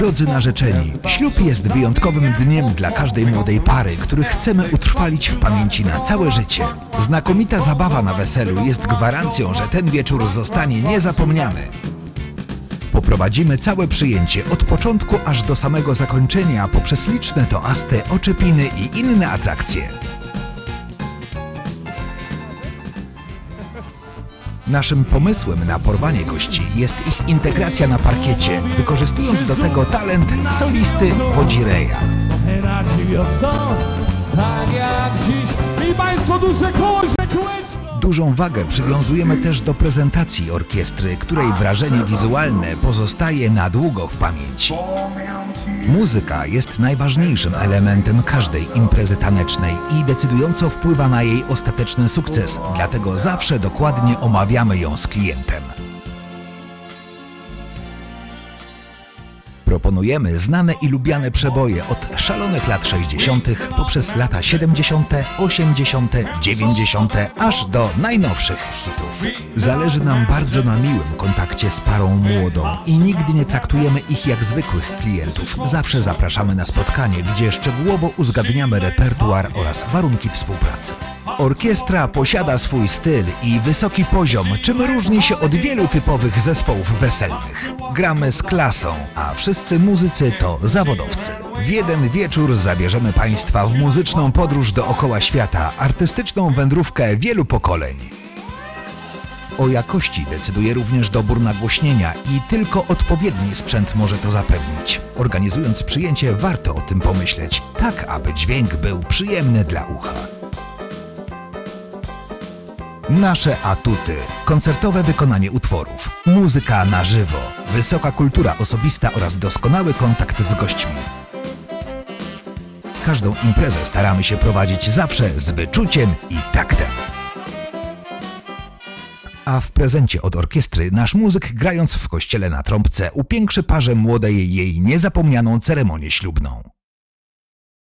Drodzy narzeczeni, ślub jest wyjątkowym dniem dla każdej młodej pary, który chcemy utrwalić w pamięci na całe życie. Znakomita zabawa na weselu jest gwarancją, że ten wieczór zostanie niezapomniany. Poprowadzimy całe przyjęcie od początku aż do samego zakończenia poprzez liczne toasty, oczepiny i inne atrakcje. Naszym pomysłem na porwanie gości jest ich integracja na parkiecie, wykorzystując do tego talent solisty Wodzireja. To, tak jak dziś I Państwo duże Dużą wagę przywiązujemy też do prezentacji orkiestry, której wrażenie wizualne pozostaje na długo w pamięci. Muzyka jest najważniejszym elementem każdej imprezy tanecznej i decydująco wpływa na jej ostateczny sukces, dlatego zawsze dokładnie omawiamy ją z klientem. Proponujemy znane i lubiane przeboje od szalonych lat 60. poprzez lata 70., 80., 90., aż do najnowszych hitów. Zależy nam bardzo na miłym kontakcie z parą młodą i nigdy nie traktujemy ich jak zwykłych klientów. Zawsze zapraszamy na spotkanie, gdzie szczegółowo uzgadniamy repertuar oraz warunki współpracy. Orkiestra posiada swój styl i wysoki poziom, czym różni się od wielu typowych zespołów weselnych. Gramy z klasą, a wszyscy muzycy to zawodowcy. W jeden wieczór zabierzemy Państwa w muzyczną podróż dookoła świata, artystyczną wędrówkę wielu pokoleń. O jakości decyduje również dobór nagłośnienia i tylko odpowiedni sprzęt może to zapewnić. Organizując przyjęcie warto o tym pomyśleć, tak aby dźwięk był przyjemny dla ucha. Nasze atuty. Koncertowe wykonanie utworów, muzyka na żywo, wysoka kultura osobista oraz doskonały kontakt z gośćmi. Każdą imprezę staramy się prowadzić zawsze z wyczuciem i taktem. A w prezencie od orkiestry nasz muzyk grając w kościele na trąbce upiększy parze młodej jej niezapomnianą ceremonię ślubną.